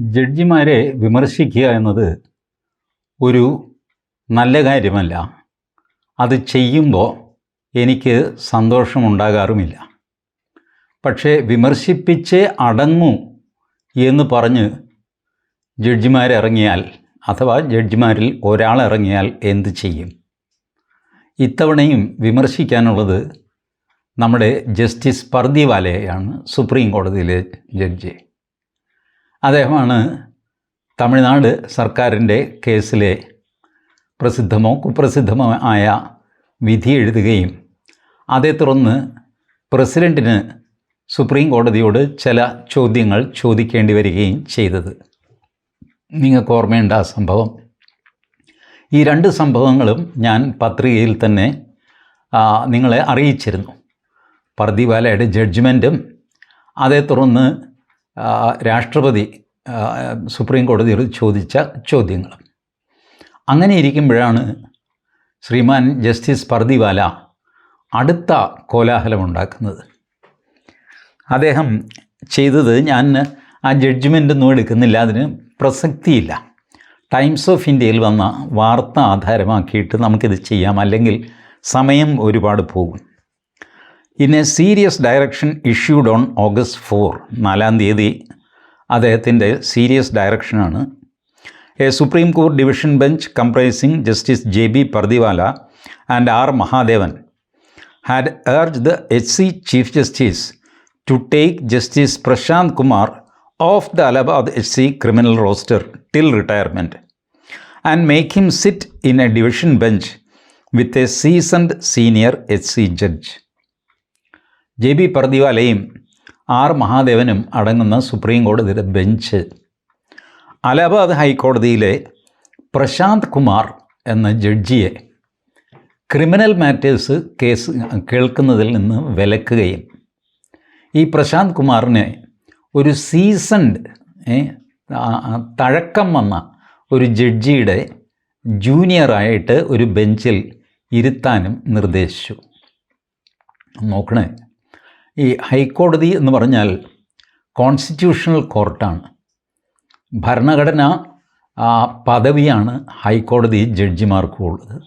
ജഡ്ജിമാരെ വിമർശിക്കുക എന്നത് ഒരു നല്ല കാര്യമല്ല. അത് ചെയ്യുമ്പോൾ എനിക്ക് സന്തോഷമുണ്ടാകാറുമില്ല. പക്ഷേ വിമർശിപ്പിച്ചേ അടങ്ങൂ എന്ന് പറഞ്ഞ് ജഡ്ജിമാരിറങ്ങിയാൽ അഥവാ ജഡ്ജിമാരിൽ ഒരാളിറങ്ങിയാൽ എന്ത് ചെയ്യും? ഇത്തവണയും വിമർശിക്കാനുള്ളത് നമ്മുടെ ജസ്റ്റിസ് പർദിവാലയാണ് സുപ്രീം കോടതിയിലെ ജഡ്ജി. അദ്ദേഹമാണ് തമിഴ്നാട് സർക്കാരിന്റെ കേസിലെ പ്രസിദ്ധമോ കുപ്രസിദ്ധമോ ആയ വിധി എഴുതുകയും അതേ തുടർന്ന് പ്രസിഡന്റിന് സുപ്രീം കോടതിയോട് ചില ചോദ്യങ്ങൾ ചോദിക്കേണ്ടി വരികയും ചെയ്തത്. നിങ്ങൾക്ക് ഓർമ്മയുണ്ട് ആ സംഭവം? ഈ രണ്ട് സംഭവങ്ങളും ഞാൻ പത്രികയിൽ തന്നെ നിങ്ങളെ അറിയിച്ചിരുന്നു. പർദിവാലയുടെ ജഡ്ജ്മെന്റും അതേ തുടർന്ന് രാഷ്ട്രപതി സുപ്രീം കോടതിയിൽ ചോദിച്ച ചോദ്യങ്ങൾ. അങ്ങനെ ഇരിക്കുമ്പോഴാണ് ശ്രീമാൻ ജസ്റ്റിസ് പർദിവാല അടുത്ത കോലാഹലമുണ്ടാക്കുന്നത് അദ്ദേഹം ചെയ്തത് ഞാൻ ആ ജഡ്ജ്മെന്റ് ഒന്നും എടുക്കുന്നില്ല അതിന് പ്രസക്തിയില്ല. ടൈംസ് ഓഫ് ഇന്ത്യയിൽ വന്ന വാർത്ത ആധാരമാക്കിയിട്ട് നമുക്കിത് ചെയ്യാം അല്ലെങ്കിൽ സമയം ഒരുപാട് പോകും. In a serious direction issued on August four നാലാം തീയതി അദ്ദേഹത്തിന്റെ serious ഡയറക്ഷനാണ് a supreme court division bench comprising justice J B Pardiwala and R Mahadevan had urged the HC Chief Justice to take Justice Prashant Kumar off the Allahabad HC criminal roster till retirement and make him sit in a division bench with a seasoned senior HC judge. J B പർദിവാലയും R മഹാദേവനും അടങ്ങുന്ന supreme കോടതിയുടെ bench. Allahabad ഹൈക്കോടതിയിലെ പ്രശാന്ത് കുമാർ എന്ന ജഡ്ജിയെ criminal matters case കേൾക്കുന്നതിൽ നിന്ന് വിലക്കുകയും ഈ പ്രശാന്ത് കുമാറിനെ ഒരു സീസൺഡ് തഴക്കം വന്ന ഒരു ജഡ്ജിയുടെ ജൂനിയറായിട്ട് ഒരു ബെഞ്ചിൽ ഇരുത്താനും നിർദ്ദേശിച്ചു. നോക്കണേ. ഈ ഹൈക്കോടതി എന്ന് പറഞ്ഞാൽ കോൺസ്റ്റിറ്റ്യൂഷണൽ കോർട്ടാണ്. ഭരണഘടന പദവിയാണ് ഹൈക്കോടതി ജഡ്ജിമാർക്കും ഉള്ളത്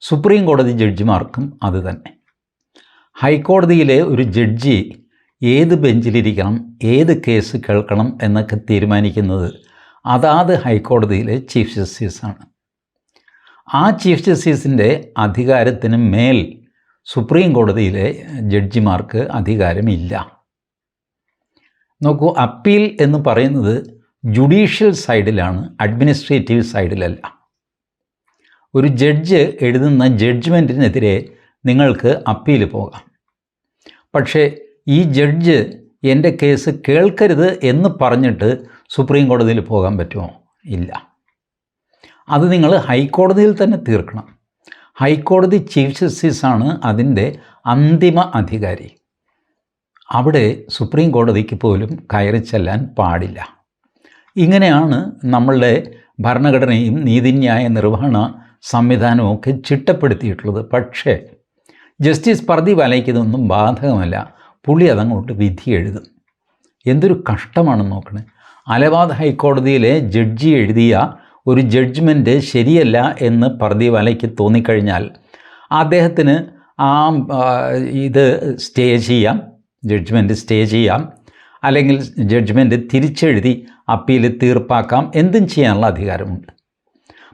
സുപ്രീം കോടതി ജഡ്ജിമാർക്കും അത് തന്നെ. ഹൈക്കോടതിയിലെ ഒരു ജഡ്ജി ഏത് ബെഞ്ചിലിരിക്കണം ഏത് കേസ് കേൾക്കണം എന്നൊക്കെ തീരുമാനിക്കുന്നത് അതാത് ഹൈക്കോടതിയിലെ ചീഫ് ജസ്റ്റിസാണ്. ആ ചീഫ് ജസ്റ്റിസിന്റെ അധികാരത്തിന് മേൽ സുപ്രീം കോടതിയിലെ ജഡ്ജിമാർക്ക് അധികാരമില്ല. നോക്കൂ അപ്പീൽ എന്ന് പറയുന്നത് ജുഡീഷ്യൽ സൈഡിലാണ് അഡ്മിനിസ്ട്രേറ്റീവ് സൈഡിലല്ല. ഒരു ജഡ്ജ് എഴുതുന്ന ജഡ്ജ്മെന്റിനെതിരെ നിങ്ങൾക്ക് അപ്പീൽ പോകാം. പക്ഷേ ഈ ജഡ്ജ് എന്റെ കേസ് കേൾക്കരുത് എന്ന് പറഞ്ഞിട്ട് സുപ്രീം കോടതിയിൽ പോകാൻ പറ്റുമോ? ഇല്ല. അത് നിങ്ങൾ ഹൈക്കോടതിയിൽ തന്നെ തീർക്കണം. ഹൈക്കോടതി ചീഫ് ജസ്റ്റിസാണ് അതിന്റെ അന്തിമ അധികാരി. അവിടെ സുപ്രീം കോടതിക്ക് പോലും കയറി ചെല്ലാൻ പാടില്ല. ഇങ്ങനെയാണ് നമ്മളുടെ ഭരണഘടനയും നീതിന്യായ നിർവഹണ സംവിധാനവും ഒക്കെ ചിട്ടപ്പെടുത്തിയിട്ടുള്ളത്. പക്ഷേ ജസ്റ്റിസ് പ്രതി ഇതൊന്നും ബാധകമല്ല. പുള്ളി അതങ്ങോട്ട് വിധി എഴുതും. എന്തൊരു കഷ്ടമാണെന്ന് നോക്കണേ. അലഹബാദ് ഹൈക്കോടതിയിലെ ജഡ്ജി എഴുതിയ ഒരു ജഡ്ജ്മെന്റ് ശരിയല്ല എന്ന് പ്രതിവലയ്ക്ക് തോന്നിക്കഴിഞ്ഞാൽ അദ്ദേഹത്തിന് ആ ഇത് സ്റ്റേ ചെയ്യാം ജഡ്ജ്മെന്റ് സ്റ്റേ ചെയ്യാം അല്ലെങ്കിൽ ജഡ്ജ്മെന്റ് തിരിച്ചെഴുതി അപ്പീൽ തീർപ്പാക്കാം എന്തും ചെയ്യാനുള്ള അധികാരമുണ്ട്.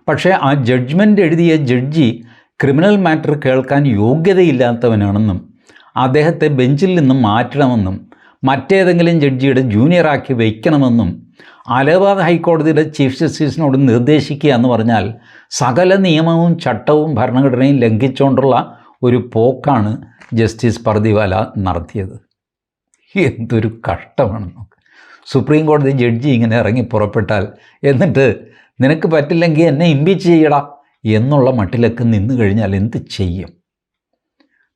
പക്ഷേ ആ ജഡ്ജ്മെന്റ് എഴുതിയ ജഡ്ജി ക്രിമിനൽ മാറ്റർ കേൾക്കാൻ യോഗ്യതയില്ലാത്തവനാണെന്നും അദ്ദേഹത്തെ ബെഞ്ചിൽ നിന്നും മാറ്റണമെന്നും മറ്റേതെങ്കിലും ജഡ്ജിയുടെ ജൂനിയറാക്കി വയ്ക്കണമെന്നും അലഹാബാദ് ഹൈക്കോടതിയുടെ ചീഫ് ജസ്റ്റിസിനോട് നിർദ്ദേശിക്കുക എന്ന് പറഞ്ഞാൽ സകല നിയമവും ചട്ടവും ഭരണഘടനയും ലംഘിച്ചുകൊണ്ടുള്ള ഒരു പോക്കാണ് ജസ്റ്റിസ് പർദിവാല നടത്തിയത്. എന്തൊരു കഷ്ടമാണ് നമുക്ക്. സുപ്രീം കോടതി ജഡ്ജി ഇങ്ങനെ ഇറങ്ങി പുറപ്പെട്ടാൽ എന്നിട്ട് നിനക്ക് പറ്റില്ലെങ്കിൽ എന്നെ ഇമ്പീച്ച് ചെയ്യടാ എന്നുള്ള മട്ടിലൊക്കെ നിന്ന് കഴിഞ്ഞാൽ എന്ത് ചെയ്യും?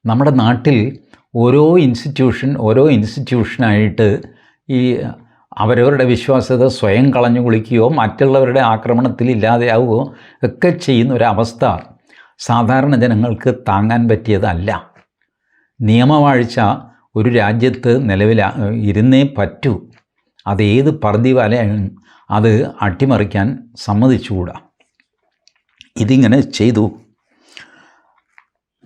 നമ്മുടെ നാട്ടിൽ ഓരോ ഇൻസ്റ്റിറ്റ്യൂഷൻ ഓരോ ഇൻസ്റ്റിറ്റ്യൂഷനായിട്ട് ഈ അവരവരുടെ വിശ്വാസ്യത സ്വയം കളഞ്ഞു കുളിക്കുകയോ മറ്റുള്ളവരുടെ ആക്രമണത്തിൽ ഇല്ലാതെയാവുകയോ ഒക്കെ ചെയ്യുന്ന ഒരവസ്ഥ സാധാരണ ജനങ്ങൾക്ക് താങ്ങാൻ പറ്റിയതല്ല. നിയമവാഴ്ച ഒരു രാജ്യത്ത് നിലവിൽ ഇരുന്നേ പറ്റൂ. അതേത് വലയും അത് അട്ടിമറിക്കാൻ സമ്മതിച്ചുകൂടാ. ഇതിങ്ങനെ ചെയ്തു.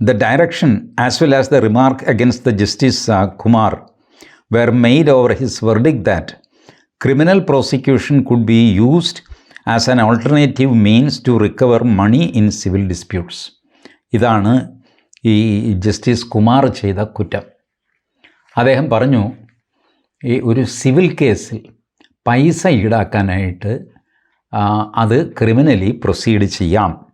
The direction as well as the remark against the justice Kumar Kumar made over his his that criminal prosecution could be used as an alternative means to recover money in civil disputes ഇതാണ് ഈ justice Kumar ചെയ്ത കുറ്റം. അദ്ദേഹം പറഞ്ഞു ഈ ഒരു civil കേസിൽ പൈസ ഈടാക്കാനായിട്ട് അത് ക്രിമിനലി പ്രൊസീഡ് ചെയ്യാം.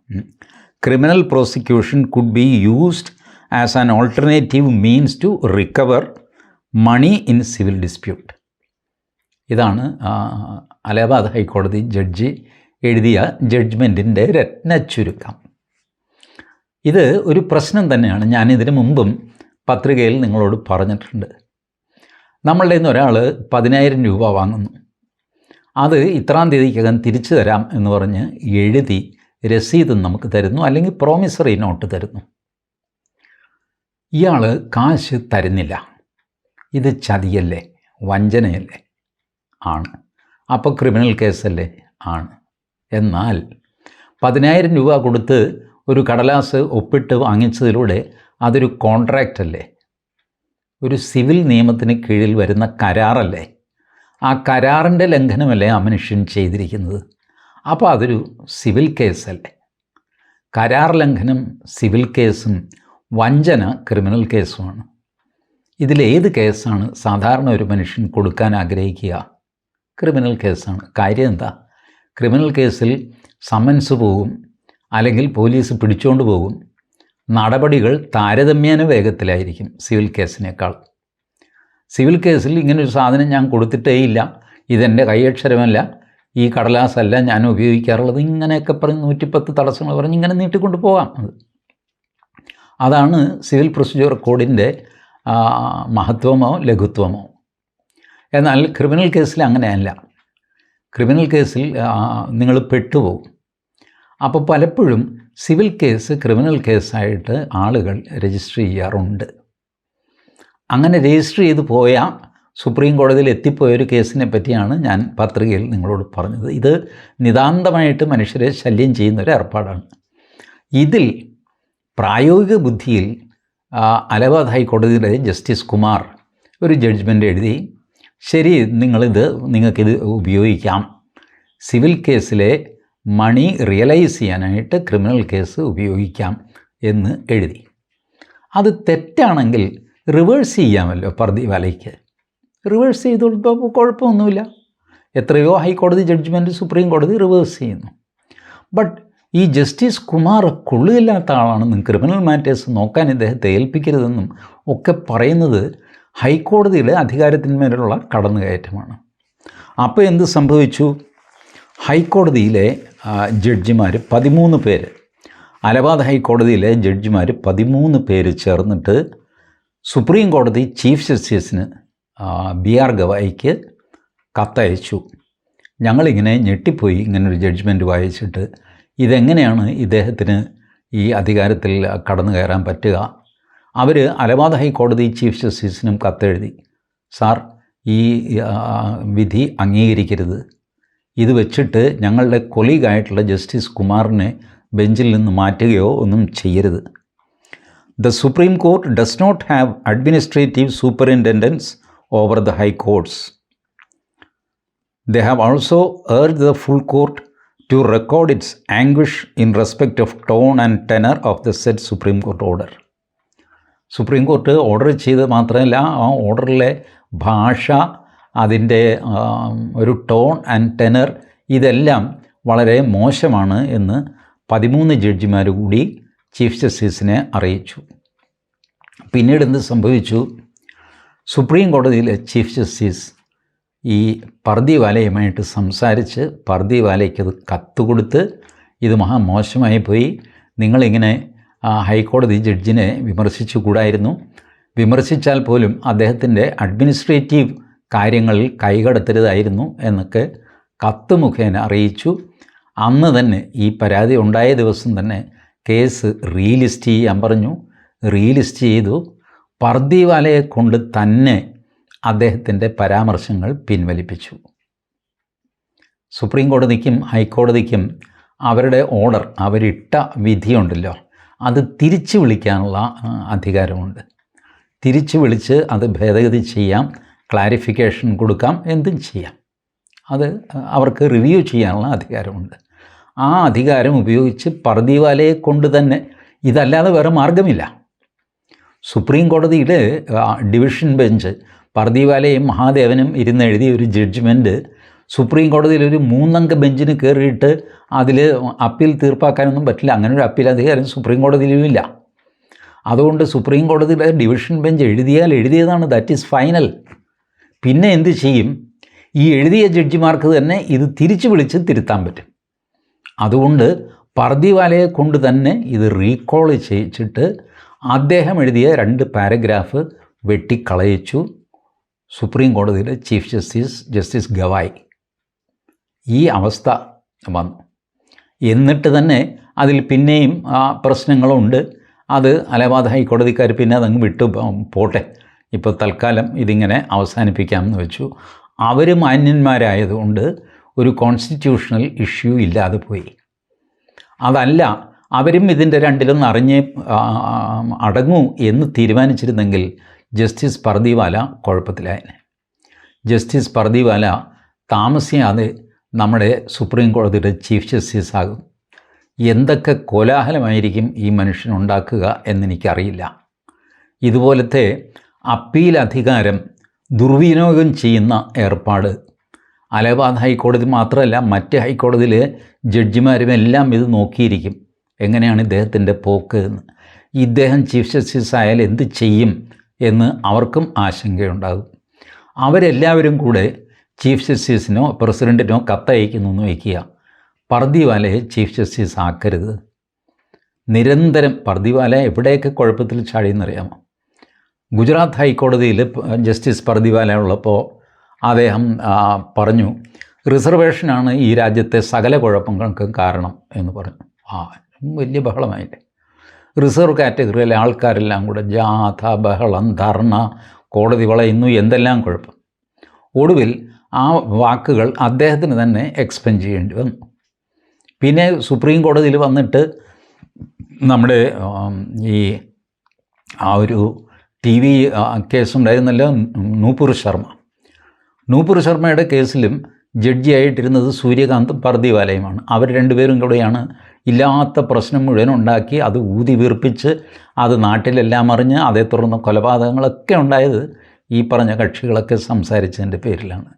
Criminal prosecution could be used as an alternative means to recover money in civil dispute ഇതാണ് അലഹബാദ് ഹൈക്കോടതി ജഡ്ജി എഴുതിയ ജഡ്ജ്മെന്റിന്റെ രത്നച്ചുരുക്കം ഇത് ഒരു പ്രശ്നം തന്നെയാണ്. ഞാനിതിനു മുമ്പും പത്രികയിൽ നിങ്ങളോട് പറഞ്ഞിട്ടുണ്ട്. നമ്മളുടെ നിന്ന് ഒരാൾ പതിനായിരം രൂപ വാങ്ങുന്നു. അത് ഇത്രാം തീയതിക്കകം തിരിച്ചു തരാം എന്ന് പറഞ്ഞ് എഴുതി രസീത് നമുക്ക് തരുന്നു അല്ലെങ്കിൽ പ്രോമിസറി നോട്ട് തരുന്നു. ഇയാൾ കാശ് തരുന്നില്ല. ഇത് ചതിയല്ലേ? വഞ്ചനയല്ലേ? ആണ്. അപ്പോൾ ക്രിമിനൽ കേസല്ലേ ആണ്. എന്നാൽ പതിനായിരം രൂപ കൊടുത്ത് ഒരു കടലാസ് ഒപ്പിട്ട് വാങ്ങിച്ചതിലൂടെ അതൊരു കോൺട്രാക്റ്റ് അല്ലേ? ഒരു സിവിൽ നിയമത്തിന് കീഴിൽ വരുന്ന കരാറല്ലേ? ആ കരാറിന്റെ ലംഘനമല്ലേ ആ മനുഷ്യൻ ചെയ്തിരിക്കുന്നത്? അപ്പോൾ അതൊരു സിവിൽ കേസല്ലേ കരാർ ലംഘനം സിവിൽ കേസും വഞ്ചന ക്രിമിനൽ കേസുമാണ് ഇതിലേത് കേസാണ് സാധാരണ ഒരു മനുഷ്യൻ കൊടുക്കാൻ ആഗ്രഹിക്കുക? ക്രിമിനൽ കേസാണ്. കാര്യം എന്താ? ക്രിമിനൽ കേസിൽ സമൻസ് പോകും അല്ലെങ്കിൽ പോലീസ് പിടിച്ചുകൊണ്ട് പോകും. നടപടികൾ താരതമ്യേന വേഗത്തിലായിരിക്കും സിവിൽ കേസിനേക്കാൾ. സിവിൽ കേസിൽ ഇങ്ങനൊരു സാധനം ഞാൻ കൊടുത്തിട്ടേ ഇല്ല. ഇതെന്റെ കൈയക്ഷരമല്ല. ഈ കടലാസല്ല ഞാൻ ഉപയോഗിക്കാറുള്ളത്. ഇങ്ങനെയൊക്കെ പറഞ്ഞ് നൂറ്റിപ്പത്ത് തടസ്സങ്ങൾ പറഞ്ഞ് ഇങ്ങനെ നീട്ടിക്കൊണ്ട് പോകാം അത്. അതാണ് സിവിൽ പ്രൊസീജിയർ കോഡിന്റെ മഹത്വമോ ലഘുത്വമോ? എന്നാൽ ക്രിമിനൽ കേസിൽ അങ്ങനെയല്ല. ക്രിമിനൽ കേസിൽ നിങ്ങൾ പെട്ടുപോകും. അപ്പോൾ പലപ്പോഴും സിവിൽ കേസ് ക്രിമിനൽ കേസായിട്ട് ആളുകൾ രജിസ്റ്റർ ചെയ്യാറുണ്ട്. അങ്ങനെ രജിസ്റ്റർ ചെയ്ത് പോയ സുപ്രീം കോടതിയിൽ എത്തിപ്പോയ ഒരു കേസിനെ പറ്റിയാണ് ഞാൻ പത്രികയിൽ നിങ്ങളോട് പറഞ്ഞത്. ഇത് നിതാന്തമായിട്ട് മനുഷ്യരെ ശല്യം ചെയ്യുന്ന ഒരു ഏർപ്പാടാണ്. ഇതിൽ പ്രായോഗിക ബുദ്ധിയിൽ അലഹബാദ് ഹൈക്കോടതിയുടെ ജസ്റ്റിസ് കുമാർ ഒരു ജഡ്ജ്മെന്റ് എഴുതി ശരി നിങ്ങളിത് നിങ്ങൾക്കിത് ഉപയോഗിക്കാം. സിവിൽ കേസിലെ മണി റിയലൈസ് ചെയ്യാനായിട്ട് ക്രിമിനൽ കേസ് ഉപയോഗിക്കാം എന്ന് എഴുതി. അത് തെറ്റാണെങ്കിൽ റിവേഴ്സ് ചെയ്യാമല്ലോ പർദിവാലയ്ക്ക് റിവേഴ്സ് ചെയ്തോളപ്പോൾ കുഴപ്പമൊന്നുമില്ല. എത്രയോ ഹൈക്കോടതി ജഡ്ജ്മെന്റ് സുപ്രീം കോടതി റിവേഴ്സ് ചെയ്യുന്നു. ബട്ട് ഈ ജസ്റ്റിസ് കുമാർ കൊള്ളുകയില്ലാത്ത ആളാണെന്നും ക്രിമിനൽ മാറ്റേഴ്സ് നോക്കാൻ ഇദ്ദേഹത്തെ ഏൽപ്പിക്കരുതെന്നും ഒക്കെ പറയുന്നത് ഹൈക്കോടതിയുടെ അധികാരത്തിന്മേലുള്ള കടന്നുകയറ്റമാണ്. അപ്പോൾ എന്ത് സംഭവിച്ചു? ഹൈക്കോടതിയിലെ ജഡ്ജിമാർ പതിമൂന്ന് പേര് അലഹാബാദ് ഹൈക്കോടതിയിലെ ജഡ്ജിമാർ പതിമൂന്ന് പേര് ചേർന്നിട്ട് സുപ്രീം കോടതി ചീഫ് ജസ്റ്റിസിന് ബി ആർ ഗവായിക്ക് കത്തയച്ചു. ഞങ്ങളിങ്ങനെ ഞെട്ടിപ്പോയി ഇങ്ങനൊരു ജഡ്ജ്മെന്റ് വായിച്ചിട്ട് ഇതെങ്ങനെയാണ് ഇദ്ദേഹത്തിന് ഈ അധികാരത്തിൽ കടന്നു കയറാൻ പറ്റുക? അവർ അലബാദ് ഹൈക്കോടതി ചീഫ് ജസ്റ്റിസിനും കത്തെഴുതി സാർ ഈ വിധി അംഗീകരിക്കരുത്. ഇത് വെച്ചിട്ട് ഞങ്ങളുടെ കൊലീഗായിട്ടുള്ള ജസ്റ്റിസ് കുമാറിനെ ബെഞ്ചിൽ നിന്ന് മാറ്റുകയോ ഒന്നും ചെയ്യരുത്. The supreme court does not have administrative superintendence over the high high courts the have also erred the full court to record its anguish in respect of tone and tenor of the set supreme court order. Supreme court order ചെയ്ത് മാത്രമല്ല ആ ഓർഡറിലെ ഭാഷ അതിന്റെ ഒരു tone and tenor ഇതെല്ലാം വളരെ മോശമാണ് എന്ന് പതിമൂന്ന് ജഡ്ജിമാർ കൂടി ചീഫ് ജസ്റ്റിസിനെ അറിയിച്ചു. പിന്നീട് എന്ത് സംഭവിച്ചു? സുപ്രീം കോടതിയിലെ ചീഫ് ജസ്റ്റിസ് ഈ പർദിവാലയുമായിട്ട് സംസാരിച്ച് പർദിവാലയ്ക്ക് അത് കത്ത് കൊടുത്ത് ഇത് മഹാമോശമായി പോയി. നിങ്ങളിങ്ങനെ ആ, ഹൈക്കോടതി ജഡ്ജിനെ വിമർശിച്ചുകൂടായിരുന്നു. വിമർശിച്ചാൽ പോലും അദ്ദേഹത്തിന്റെ അഡ്മിനിസ്ട്രേറ്റീവ് കാര്യങ്ങളിൽ കൈകടത്തരുതായിരുന്നു എന്നൊക്കെ കത്ത് മുഖേന അറിയിച്ചു. അന്ന് തന്നെ ഈ പരാതി ഉണ്ടായ ദിവസം തന്നെ കേസ് റീലിസ്റ്റ് ചെയ്യാൻ പറഞ്ഞു. റീലിസ്റ്റ് ചെയ്തു. പർദിവാലയെ കൊണ്ട് തന്നെ അദ്ദേഹത്തിന്റെ പരാമർശങ്ങൾ പിൻവലിപ്പിച്ചു. സുപ്രീം കോടതിക്കും ഹൈക്കോടതിക്കും അവരുടെ ഓർഡർ അവരിട്ട വിധിയുണ്ടല്ലോ. അത് തിരിച്ചു വിളിക്കാനുള്ള അധികാരമുണ്ട്. തിരിച്ചു വിളിച്ച് അത് ഭേദഗതി ചെയ്യാം ക്ലാരിഫിക്കേഷൻ കൊടുക്കാം എന്തും ചെയ്യാം. അത് അവർക്ക് റിവ്യൂ ചെയ്യാനുള്ള അധികാരമുണ്ട്. ആ അധികാരം ഉപയോഗിച്ച് പർദീവാലയെ കൊണ്ട് തന്നെ ഇതല്ലാതെ വേറെ മാർഗമില്ല സുപ്രീം കോടതിയിൽ ഡിവിഷൻ ബെഞ്ച് പർദീവാലയും മഹാദേവനും ഇരുന്നെഴുതിയ ഒരു ജഡ്ജ്മെന്റ് സുപ്രീം കോടതിയിൽ ഒരു മൂന്നംഗ ബെഞ്ചിന് കയറിയിട്ട് അതിൽ അപ്പീൽ തീർപ്പാക്കാനൊന്നും പറ്റില്ല. അങ്ങനെ ഒരു അപ്പീൽ അധികാരം സുപ്രീം കോടതിയിലുമില്ല അതുകൊണ്ട് സുപ്രീം കോടതിയിലെ ഡിവിഷൻ ബെഞ്ച് എഴുതിയാൽ എഴുതിയതാണ്. ദാറ്റ് ഈസ് ഫൈനൽ പിന്നെ എന്ത് ചെയ്യും? ഈ എഴുതിയ ജഡ്ജിമാർക്ക് തന്നെ ഇത് തിരിച്ചു വിളിച്ച് തിരുത്താൻ പറ്റും. അതുകൊണ്ട് പർദിവാലയെ കൊണ്ട് തന്നെ ഇത് റീകോൾ ചെയ്യിച്ചിട്ട് അദ്ദേഹം എഴുതിയ രണ്ട് പാരഗ്രാഫ് വെട്ടിക്കളയിച്ചു. സുപ്രീം കോടതിയിലെ ചീഫ് ജസ്റ്റിസ് ജസ്റ്റിസ് ഗവായ്. ഈ അവസ്ഥ വന്നു. എന്നിട്ട് തന്നെ അതിൽ പിന്നെയും ആ പ്രശ്നങ്ങളുണ്ട്. അത് അലഹബാദ് ഹൈക്കോടതിക്കാർ പിന്നെ അതങ്ങ് വിട്ടു. പോട്ടെ. ഇപ്പോൾ തൽക്കാലം ഇതിങ്ങനെ അവസാനിപ്പിക്കാമെന്ന് വെച്ചു. അവർ മാന്യന്മാരായതുകൊണ്ട് ഒരു കോൺസ്റ്റിറ്റ്യൂഷണൽ ഇഷ്യൂ ഇല്ലാതെ പോയി. അതല്ല അവരും ഇതിന്റെ രണ്ടിലൊന്ന് അറിഞ്ഞ് അടങ്ങൂ എന്ന് തീരുമാനിച്ചിരുന്നെങ്കിൽ ജസ്റ്റിസ് പർദീവാല കുഴപ്പത്തിലായനെ. ജസ്റ്റിസ് പർദീവാല താമസിയാതെ നമ്മുടെ സുപ്രീം കോടതിയുടെ ചീഫ് ജസ്റ്റിസ് ആകും. എന്തൊക്കെ കോലാഹലമായിരിക്കും ഈ മനുഷ്യൻ ഉണ്ടാക്കുക എന്നെനിക്കറിയില്ല. ഇതുപോലത്തെ അപ്പീൽ അധികാരം ദുർവിനിയോഗം ചെയ്യുന്ന ഏർപ്പാട്. അലഹബാദ് ഹൈക്കോടതി മാത്രമല്ല മറ്റ് ഹൈക്കോടതിയിലെ ജഡ്ജിമാരും എല്ലാം ഇത് നോക്കിയിരിക്കും. എങ്ങനെയാണ് ഇദ്ദേഹത്തിന്റെ പോക്ക് എന്ന്. ഇദ്ദേഹം ചീഫ് ജസ്റ്റിസ് ആയാൽ എന്ത് ചെയ്യും എന്ന് അവർക്കും ആശങ്കയുണ്ടാകും. അവരെല്ലാവരും കൂടെ ചീഫ് ജസ്റ്റിസിനോ പ്രസിഡന്റിനോ കത്തയക്കുന്നു എന്ന് വയ്ക്കുക. പർദിവാലയെ ചീഫ് ജസ്റ്റിസ് ആക്കരുത്. നിരന്തരം പർദിവാല എവിടെയൊക്കെ കുഴപ്പത്തിൽ ചാടിയെന്നറിയാമോ? ഗുജറാത്ത് ഹൈക്കോടതിയിൽ ജസ്റ്റിസ് പർദിവാല ഉള്ളപ്പോൾ അദ്ദേഹം പറഞ്ഞു റിസർവേഷനാണ് ഈ രാജ്യത്തെ സകല കുഴപ്പങ്ങൾക്കും കാരണം എന്ന് പറഞ്ഞു. ആ വലിയ ബഹളമായില്ലേ? റിസർവ് കാറ്റഗറിയിലെ ആൾക്കാരെല്ലാം കൂടെ ജാഥ ബഹളം ധർണ കോടതി വളയുന്നു എന്തെല്ലാം കുഴപ്പം? ഒടുവിൽ ആ വാക്കുകൾ അദ്ദേഹത്തിന് തന്നെ എക്സ്പെൻഡ് ചെയ്യേണ്ടി വന്നു. പിന്നെ സുപ്രീം കോടതിയിൽ വന്നിട്ട് നമ്മുടെ ഈ ആ ഒരു ടി വി കേസുണ്ടായിരുന്നല്ലോ നൂപ്പൂർ ശർമ്മ. നൂപ്പൂർ ശർമ്മയുടെ കേസിലും ജഡ്ജിയായിട്ടിരുന്നത് സൂര്യകാന്ത് പർദിവാലയുമാണ്. അവർ രണ്ടുപേരും കൂടെയാണ് ഇല്ലാത്ത പ്രശ്നം മുഴുവൻ ഉണ്ടാക്കി അത് ഊതി വീർപ്പിച്ച് അത് നാട്ടിലെല്ലാം അറിഞ്ഞ് അതേ തുടർന്ന് കൊലപാതകങ്ങളൊക്കെ ഉണ്ടായത് ഈ പറഞ്ഞ കക്ഷികളൊക്കെ സംസാരിച്ചതിന്റെ പേരിലാണ്.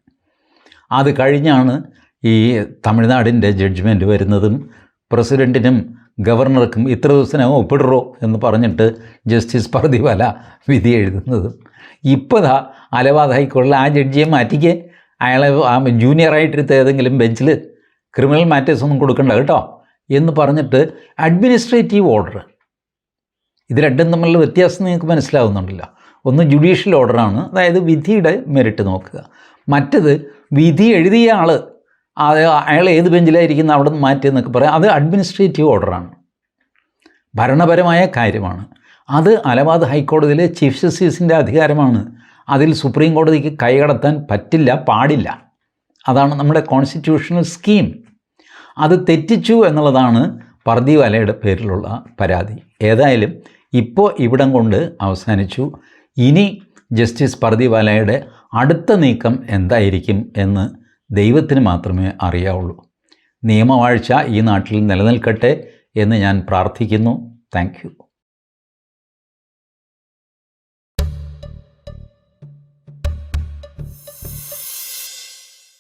അത് കഴിഞ്ഞാണ് ഈ തമിഴ്നാടിന്റെ ജഡ്ജ്മെന്റ് വരുന്നതും പ്രസിഡന്റിനും ഗവർണർക്കും ഇത്ര ദിവസത്തിനകം ഒപ്പിടറോ എന്ന് പറഞ്ഞിട്ട് ജസ്റ്റിസ് പ്രതിഫല വിധി എഴുതുന്നതും. ഇപ്പോഴാ അലവാദ് ഹൈക്കോടതിയിൽ ആ ജഡ്ജിയെ മാറ്റിക്ക്. അയാളെ ജൂനിയറായിട്ടിരുത്ത ഏതെങ്കിലും ബെഞ്ചിൽ ക്രിമിനൽ മാറ്റേഴ്സ് ഒന്നും കൊടുക്കണ്ട കേട്ടോ എന്ന് പറഞ്ഞിട്ട് അഡ്മിനിസ്ട്രേറ്റീവ് ഓർഡർ. ഇത് രണ്ടും തമ്മിലുള്ള വ്യത്യാസം നിങ്ങൾക്ക് മനസ്സിലാവുന്നുണ്ടല്ലോ. ഒന്ന് ജുഡീഷ്യൽ ഓർഡറാണ്. അതായത് വിധിയുടെ മെറിറ്റ് നോക്കുക. മറ്റത് വിധി എഴുതിയ ആൾ അത് അയാൾ ഏത് ബെഞ്ചിലായിരിക്കുന്ന അവിടെ നിന്ന് മാറ്റി എന്നൊക്കെ പറയാം. അത് അഡ്മിനിസ്ട്രേറ്റീവ് ഓർഡറാണ് ഭരണപരമായ കാര്യമാണ്. അത് അലഹബാദ് ഹൈക്കോടതിയിലെ ചീഫ് ജസ്റ്റിസിന്റെ അധികാരമാണ്. അതിൽ സുപ്രീം കോടതിക്ക് കൈകടത്താൻ പറ്റില്ല പാടില്ല. അതാണ് നമ്മുടെ കോൺസ്റ്റിറ്റ്യൂഷണൽ സ്കീം അത് തെറ്റിച്ചു എന്നുള്ളതാണ് പർദിവാലയുടെ പേരിലുള്ള പരാതി. ഏതായാലും ഇപ്പോൾ ഇവിടം കൊണ്ട് അവസാനിച്ചു. ഇനി ജസ്റ്റിസ് പർദിവാലയുടെ അടുത്ത നീക്കം എന്തായിരിക്കും എന്ന് ദൈവത്തിന് മാത്രമേ അറിയാവുള്ളൂ. നിയമവാഴ്ച ഈ നാട്ടിൽ നിലനിൽക്കട്ടെ എന്ന് ഞാൻ പ്രാർത്ഥിക്കുന്നു. താങ്ക്